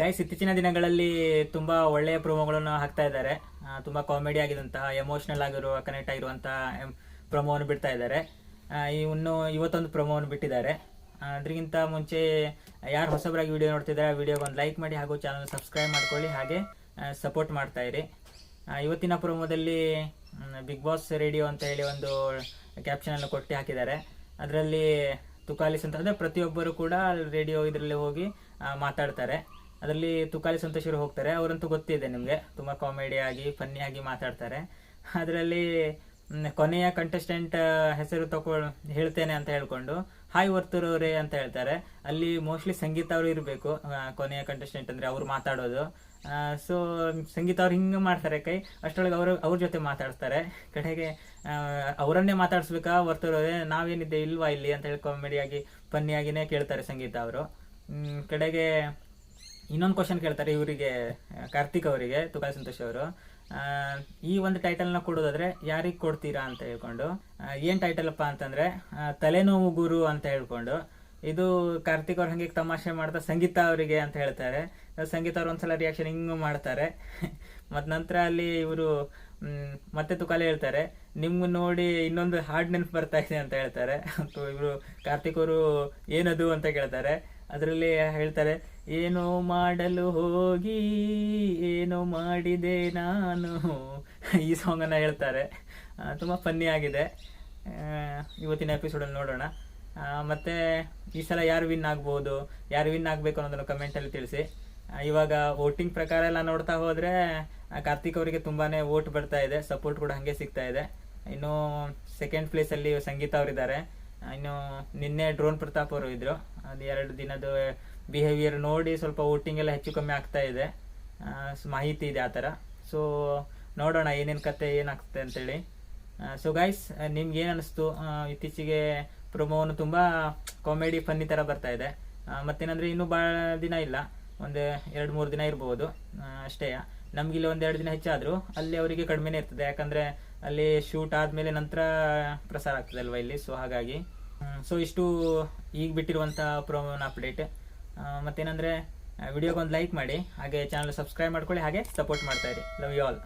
Guys ಇತ್ತೀಚಿನ ದಿನಗಳಲ್ಲಿ ತುಂಬಾ ಒಳ್ಳೆಯ ಪ್ರೋಮೋಗಳನ್ನು ಹಾಕ್ತಾ ಇದ್ದಾರೆ. ತುಂಬ ಕಾಮಿಡಿ ಆಗಿದಂತಹ ಎಮೋಷನಲ್ ಆಗಿರುವ ಕನೆಕ್ಟ್ ಆಗಿರುವಂತಹ ಪ್ರೊಮೋವನ್ನು ಬಿಡ್ತಾ ಇದ್ದಾರೆ. ಇನ್ನು ಇವತ್ತೊಂದು ಪ್ರೊಮೋವನ್ನು ಬಿಟ್ಟಿದ್ದಾರೆ. ಅದಕ್ಕಿಂತ ಮುಂಚೆ ಯಾರು ಹೊಸಬರಾಗಿ ವಿಡಿಯೋ ನೋಡ್ತಿದ್ದಾರೆ ವಿಡಿಯೋಗೆ ಒಂದು ಲೈಕ್ ಮಾಡಿ ಹಾಗೂ ಚಾನಲ್ ಸಬ್ಸ್ಕ್ರೈಬ್ ಮಾಡ್ಕೊಳ್ಳಿ ಹಾಗೆ ಸಪೋರ್ಟ್ ಮಾಡ್ತಾ ಇರಿ. ಇವತ್ತಿನ ಪ್ರೊಮೋದಲ್ಲಿ ಬಿಗ್ ಬಾಸ್ ರೇಡಿಯೋ ಅಂತ ಹೇಳಿ ಒಂದು ಕ್ಯಾಪ್ಷನ್ ಅನ್ನು ಕೊಟ್ಟು ಹಾಕಿದ್ದಾರೆ. ಅದರಲ್ಲಿ ತುಕಾಲಿಸ್ ಅಂತ ಅಂದರೆ ಪ್ರತಿಯೊಬ್ಬರು ಕೂಡ ರೇಡಿಯೋ ಇದರಲ್ಲಿ ಹೋಗಿ ಮಾತಾಡ್ತಾರೆ. ಅದರಲ್ಲಿ ತುಕಾಲಿ ಸಂತೋಷರು ಹೋಗ್ತಾರೆ. ಅವರಂತೂ ಗೊತ್ತಿದೆ ನಿಮಗೆ. ತುಂಬ ಕಾಮಿಡಿಯಾಗಿ ಫನ್ನಿಯಾಗಿ ಮಾತಾಡ್ತಾರೆ. ಅದರಲ್ಲಿ ಕೊನೆಯ ಕಂಟೆಸ್ಟೆಂಟ್ ಹೆಸರು ತಗೊಳ್ ಹೇಳ್ತೇನೆ ಅಂತ ಹೇಳ್ಕೊಂಡು ಹಾಯ್ ವರ್ತೂರವ್ರೆ ಅಂತ ಹೇಳ್ತಾರೆ. ಅಲ್ಲಿ ಮೋಸ್ಟ್ಲಿ ಸಂಗೀತ ಅವರು ಇರಬೇಕು. ಕೊನೆಯ ಕಂಟೆಸ್ಟೆಂಟ್ ಅಂದರೆ ಅವ್ರು ಮಾತಾಡೋದು. ಸೊ ಸಂಗೀತ ಅವ್ರು ಹಿಂಗೆ ಮಾಡ್ತಾರೆ ಕೈ. ಅಷ್ಟರೊಳಗೆ ಅವರು, ಅವ್ರ ಜೊತೆ ಮಾತಾಡ್ತಾರೆ. ಕಡೆಗೆ ಅವರನ್ನೇ ಮಾತಾಡಿಸ್ಬೇಕಾ ವರ್ತೂರವ್ರೆ ನಾವೇನಿದ್ದೆ ಇಲ್ವಾ ಇಲ್ಲಿ? ಅಂತ ಹೇಳಿ ಕಾಮಿಡಿಯಾಗಿ ಫನ್ನಿಯಾಗಿನೇ ಕೇಳ್ತಾರೆ ಸಂಗೀತ ಅವರು. ಕಡೆಗೆ ಇನ್ನೊಂದು ಕ್ವಶನ್ ಕೇಳ್ತಾರೆ ಇವರಿಗೆ ಕಾರ್ತಿಕ್ ಅವರಿಗೆ, ತುಕಾಲ್ ಸಂತೋಷ್ ಅವರು. ಈ ಒಂದು ಟೈಟಲ್ನ ಕೊಡೋದಾದ್ರೆ ಯಾರಿಗೆ ಕೊಡ್ತೀರಾ ಅಂತ ಹೇಳ್ಕೊಂಡು ಏನು ಅಪ್ಪ ಅಂತಂದ್ರೆ ತಲೆನೋವು ಗುರು ಅಂತ ಹೇಳ್ಕೊಂಡು. ಇದು ಕಾರ್ತಿಕ್ ಅವ್ರು ಹಂಗೆ ತಮಾಷೆ ಮಾಡ್ತಾ ಸಂಗೀತ ಅವರಿಗೆ ಅಂತ ಹೇಳ್ತಾರೆ. ಸಂಗೀತ ಅವ್ರು ಒಂದ್ಸಲ ರಿಯಾಕ್ಷನ್ ಹಿಂಗೆ ಮಾಡ್ತಾರೆ. ಮತ್ತು ನಂತರ ಅಲ್ಲಿ ಇವರು ಮತ್ತೆ ತುಕಾಲೆ ಹೇಳ್ತಾರೆ ನಿಮ್ಗೆ ನೋಡಿ ಇನ್ನೊಂದು ಹಾರ್ಡ್ ನೆನಪು ಬರ್ತಾ ಇದೆ ಅಂತ ಹೇಳ್ತಾರೆ. ಇವರು ಕಾರ್ತಿಕ್ ಅವರು ಏನದು ಅಂತ ಕೇಳ್ತಾರೆ. ಅದರಲ್ಲಿ ಹೇಳ್ತಾರೆ, ಏನೋ ಮಾಡಲು ಹೋಗಿ, ಏನೋ ಮಾಡಿದೆ ನಾನು? ಈ ಸಾಂಗನ್ನು ಹೇಳ್ತಾರೆ. ತುಂಬ ಫನ್ನಿ ಆಗಿದೆ. ಇವತ್ತಿನ ಎಪಿಸೋಡಲ್ಲಿ ನೋಡೋಣ. ಮತ್ತು ಈ ಸಲ ಯಾರು ವಿನ್ ಆಗ್ಬೋದು, ಯಾರು ವಿನ್ ಆಗಬೇಕು ಅನ್ನೋದನ್ನು ಕಮೆಂಟಲ್ಲಿ ತಿಳಿಸಿ. ಇವಾಗ ವೋಟಿಂಗ್ ಪ್ರಕಾರ ಎಲ್ಲ ನೋಡ್ತಾ ಹೋದರೆ ಕಾರ್ತಿಕ್ ಅವರಿಗೆ ತುಂಬಾ ವೋಟ್ ಬರ್ತಾ ಇದೆ ಸಪೋರ್ಟ್ ಕೂಡ ಹಾಗೆ ಸಿಗ್ತಾ ಇದೆ. ಇನ್ನು ಸೆಕೆಂಡ್ ಪ್ಲೇಸಲ್ಲಿ ಸಂಗೀತ ಅವರಿದ್ದಾರೆ. ಇನ್ನು ನಿನ್ನೆ ಡ್ರೋನ್ ಪ್ರತಾಪ್ ಅವರು ಇದ್ರು. ಅದು ಎರಡು ದಿನದ ಬಿಹೇವಿಯರ್ ನೋಡಿ ಸ್ವಲ್ಪ ವೋಟಿಂಗ್ ಎಲ್ಲ ಹೆಚ್ಚು ಕಮ್ಮಿ ಆಗ್ತಾ ಇದೆ. ಮಾಹಿತಿ ಇದೆ ಆ ಥರ. ಸೊ ನೋಡೋಣ ಏನೇನು ಕತೆ ಏನಾಗ್ತದೆ ಅಂತೇಳಿ. ಸೊ ಗೈಸ್ ನಿಮ್ಗೆ ಏನು ಅನಿಸ್ತು? ಇತ್ತೀಚೆಗೆ ಪ್ರೊಮೋನು ತುಂಬ ಕಾಮಿಡಿ ಫನ್ನಿ ಥರ ಬರ್ತಾ ಇದೆ. ಮತ್ತೇನಂದರೆ ಇನ್ನೂ ಭಾಳ ದಿನ ಇಲ್ಲ. ಒಂದು ಎರಡು ಮೂರು ದಿನ ಇರ್ಬೋದು. ಅಷ್ಟೇ. ನಮಗಿಲ್ಲಿ ಒಂದು ಎರಡು ದಿನ ಹೆಚ್ಚಾದರೂ. ಅಲ್ಲಿ ಅವರಿಗೆ ಕಡಿಮೆನೇ ಇರ್ತದೆ. ಯಾಕಂದರೆ ಅಲ್ಲಿ ಶೂಟ್ ಆದಮೇಲೆ ನಂತರ ಪ್ರಸಾರ ಆಗ್ತದೆ ಅಲ್ವಾ ಇಲ್ಲಿ? ಸೊ ಹಾಗಾಗಿ ಸೊ ಇಷ್ಟು ಈಗ ಬಿಟ್ಟಿರುವಂಥ ಪ್ರೋಮೋನ ಅಪ್ಡೇಟ್ ಮತ್ತೇನಂದ್ರೆ ವಿಡಿಯೋಗೆ ಒಂದು ಲೈಕ್ ಮಾಡಿ, ಹಾಗೆ ಚಾನಲ್ ಸಬ್ಸ್ಕ್ರೈಬ್ ಮಾಡ್ಕೊಳ್ಳಿ, ಹಾಗೆ ಸಪೋರ್ಟ್ ಮಾಡ್ತಾಯಿರಿ ಲವ್ ಯು ಆಲ್